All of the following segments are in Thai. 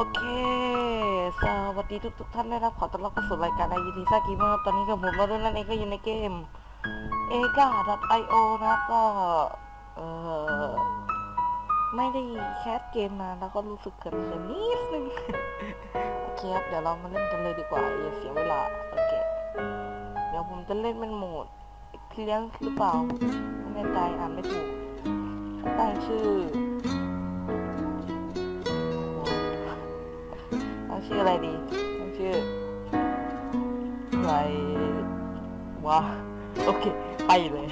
โอเค สวัสดีทุกทุกๆท่านนะครับขอต้อนรับเข้าสู่รายการไอทีซ่ากีมอร์ตอนนี้กับผมมาด้วยนั่นเองก็อยู่ในเกมเอกา .io นะครับก็เออไม่ได้แคสเกมนาแล้วก็รู้สึกเขินๆนิดนึง โอเคครับ เดี๋ยวเรามาเล่นกันเลยดีกว่าอย่าเสียเวลา โอเค เดี๋ยวผมจะเล่นเป็นโหมด experience หรือเปล่าไม่แน่ใจอ่านไม่ถูกตั้งชื่อ ออะไรดีตั้งชื่อใครวะโอเค ไปเลย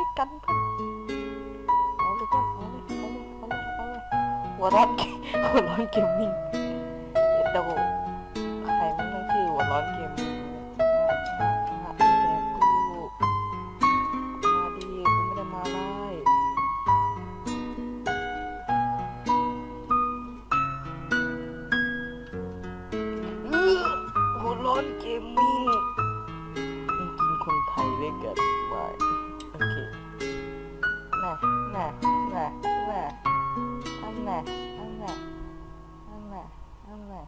ด้วยกันเพื่อนเอาเลยเพื่อนเอาเลยเอาเลยเอาเลยเอาเลยหัวร้อนหัวร้อนเกมมิ่งเดี๋ยวใครไม่ต้องชื่อหัวร้อนเกมมิ่งมาดกกูมาดีกูไม่ได้มาไล่หัวร้อนเกมมิ่งกินคนไทยด้วยกันไว้ น่ะน่ะน่ะน่ะอันน่ะอันน่ะอันน่ะอันน่ะ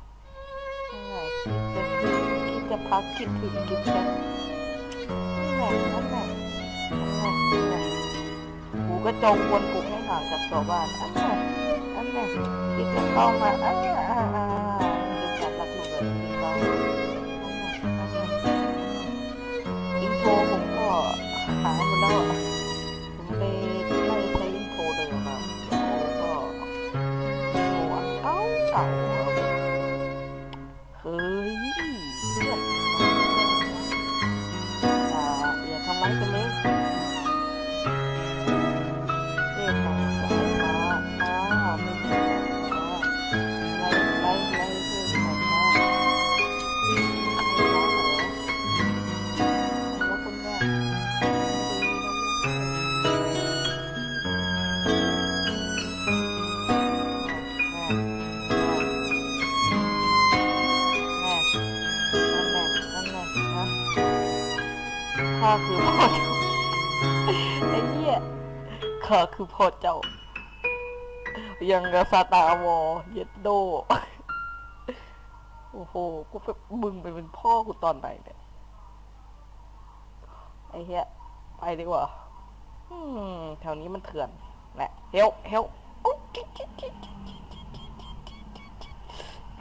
อันน่ะคิดจะคิดจะพักคิดถึงคิดจะอันน่ะอันน่ะกูก็จงวนกูให้ห่างจากตัวบ้านอันนั้นอันนั้นคิดจะเข้ามาอ่าอ่าอ่า อย่าทำร้ายกันเลย ข้าคือพ่อเจ้า ยังกบซาตาวอเย็ดโด โอ้โห กูไปมึงไปเป็นพ่อกูตอนไหนเนี่ย ไอ้เหี้ย ไปดีกว่าแถวนี้มันเถื่อนแหละ เฮลเฮลเกือบ เกือบ เกือบเ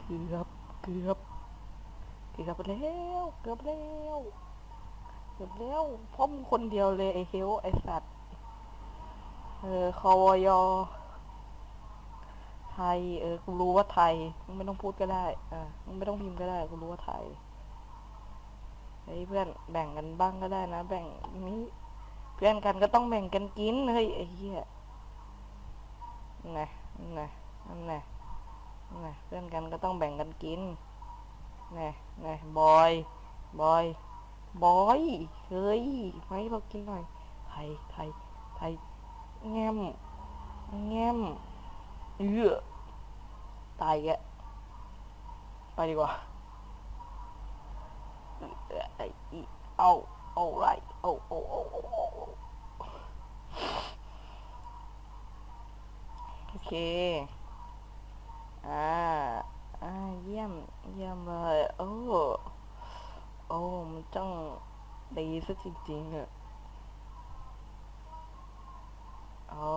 กือบเกือบเกือบแล้ว เกือบแล้ว เกือบแล้วพ่อมึงคนเดียวเลยไอ้เฮลไอ้สัตว์ เออคอวยอไทย เออ กูรู้ว่าไทย มึงไม่ต้องพูดก็ได้ อ่ามึงไม่ต้องพิมพ์ก็ได้ กูรู้ว่าไทย เฮ้ยเพื่อนแบ่งกันบ้างก็ได้นะ แบ่งนี้เพื่อนกันก็ต้องแบ่งกันกิน เฮ้ยไอ้เหี้ยนั่นไงนั่นไงนั่นไงนั่นไงเพื่อนกันก็ต้องแบ่งกันกินไงไงบอย บอย บอย เฮ้ยไม่เรากินหน่อย ไทย ไทย ไทย แง้มแง้มเอือตายแกไปดีกว่าเอ่อไอ้อีเอาเอาไรเอาเอาเอาเอาเอาโอเค อ่า อ่า เยี่ยม เยี่ยมเลย โอ้ โอ้ มันจังดีซะจริงๆอะ เอา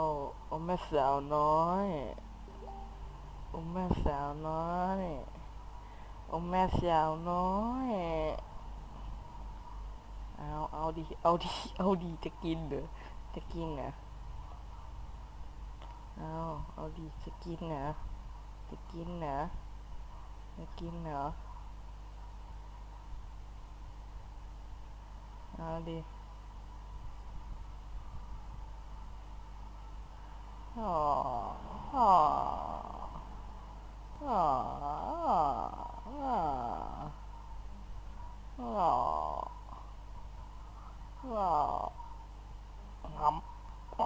โอ้แม่สาวน้อยโอ้แม่สาวน้อยโอ้แม่สาวน้อยเอาเอาดิเอาดิเอาดิจะกินเหรอจะกินนะเอาเอาดิจะกินนะจะกินนะจะกินเหรอเอาดิ อ๋ออ๋ออ๋ออ๋ออ๋ออ๋องำง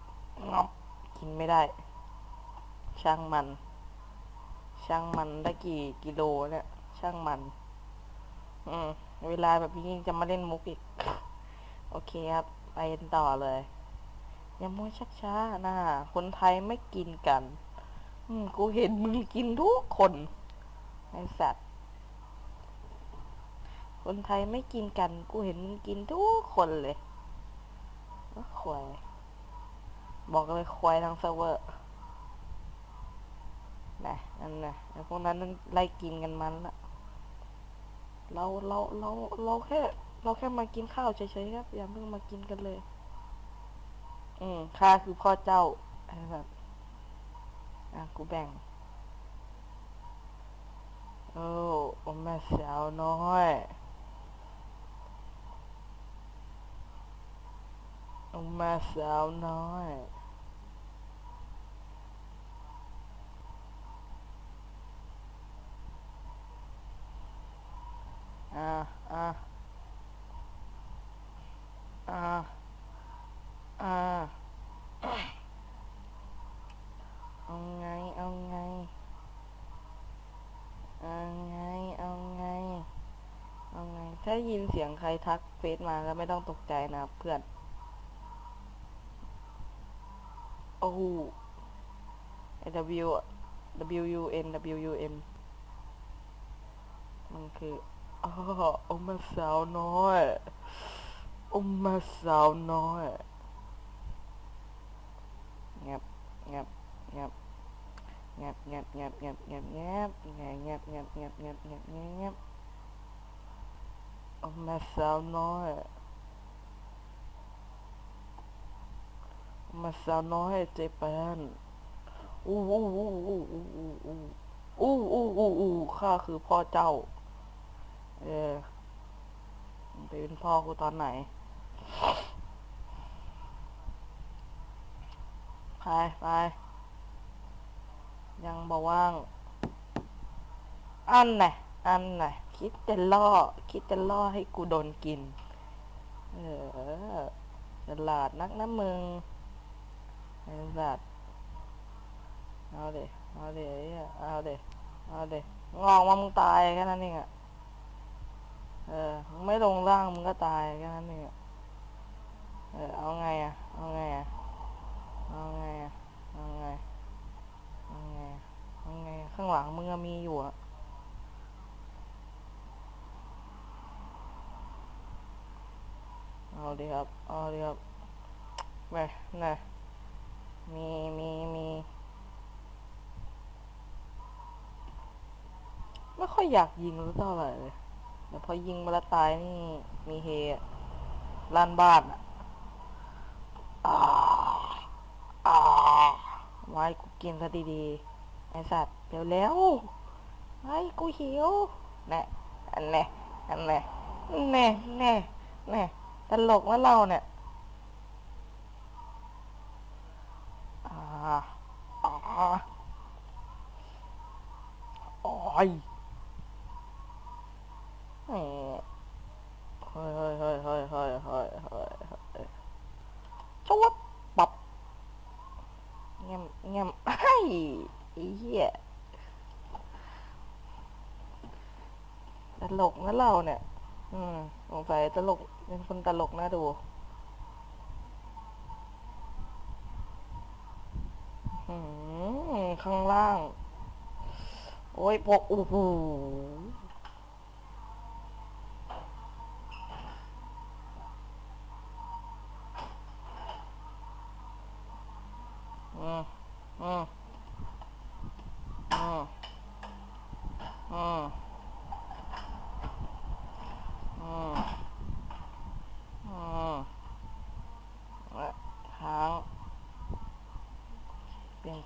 ำงำกินไม่ได้ ช่างมัน ช่างมันได้กี่กิโลเนี่ยช่างมัน อืมเวลาแบบนี้ยังจะมาเล่นมุกอีก โอเคครับ ไปต่อเลย อย่ามัวชักช้านะคนไทยไม่กินกัน อืมกูเห็นมึงกินทุกคนไอสัตว์ คนไทยไม่กินกัน กูเห็นมึงกินทุกคนเลยวควายบอกเลยควายทางเซิร์ฟเวอร์นะนั่นนะพวกนั้นนั่นไล่กินกันมันละเราเราเราเราแค่ เราแค่มากินข้าวเฉยๆครับ อย่าเพิ่งมากินกันเลย อืมข้าคือพ่อเจ้าไอ้แบบ อะ กูแบ่ง โอ้โอแม่สาวน้อยโอแม่สาวน้อยอ่าอ่าอ่า อ่า เอาไง เอาไง เอาไง เอาไง เอา ไงถ้ายินเสียงใครทักเฟซมาก็ไม่ต้องตกใจนะเพื่อน โอ้โห W W U N W U M มันคืออ๋อโอมาสาวน้อยโอ้มาสาวน้อยงียบงียบงียบเงียบเงียบเงียบเงียบเงียบเงียบเงียบเงียบเงียบเงียบเงียบเงียบ เงียบเงียบโอ้มาสาวน้อยโอ้มาสาวน้อยเจแปนอู้อู้อู้อู้อู้อู้อู้อู้อู้อู้ข้าคือพ่อเจ้า เออเป็นพ่อกูตอนไหนไปไปยังบอกว่าง อันไหนอันไหน คิดจะล่อ คิดจะล่อให้กูโดนกิน เออฉลาดนักนะมึงไอ้สัตว์เอาเดเอาเดไอ้เหี้ยเอาเดเอาเดงอกมามึงตายแค่นั้นเองอะเออไม่ลงล่างมึงก็ตายแค่นั้นเองอะเออเอาไงอะเอาไงอะเอาไงอะเอาไงเอาไงเอาไงข้างหลังมึงมีอยู่อะ เอาดิครับ เอาดิครับแม่นะมีมีมีไม่ค่อยอยากยิงรู้เท่าไหร่เลยแต่พอยิงมาแล้วตายนี่ มีเฮลันบ้านอะอ่าอ่าไว้กูกินซะดีๆ ไอสัตว์เดี๋ยวแล้วไอ้กูหิวแน่อันแน่อันแน่แน่แน่แน่ ตลกว่าเราเนี่ยโอ้ยเฮ้ยเฮ้ยเฮ้ยเฮ้ยเฮ้ยเฮ้ยเฮ้ยชวบปับเงียบเงียบไอ้เหี้ยตลกนะเราเนี่ย อืมสงสัยตลกเป็นคนตลกน่าดูอืมข้างล่าง โอ้ยพกโอ้โหอืมอืม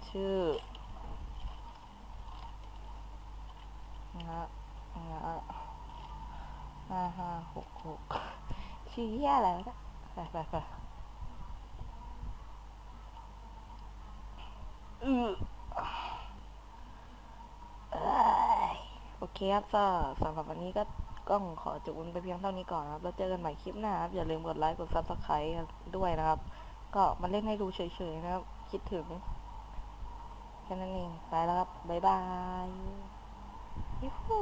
ชื่อนะนะห้าห้าหกหกชื่อเย่ยอะไรนะไปไปไปอือโอเคครับก็สำหรับวันนี้ก็กล้องขอจุนไปเพียงเท่านี้ก่อนครับ แล้วเจอกันใหม่คลิปหน้าครับ อย่าลืมกดไลค์ กดซับสไครต์ด้วยนะครับ ก็มาเล่นให้ดูเฉยๆนะครับ คิดถึง แค่นั้นเอง ไปแล้วครับ บ๊ายบายยูฮู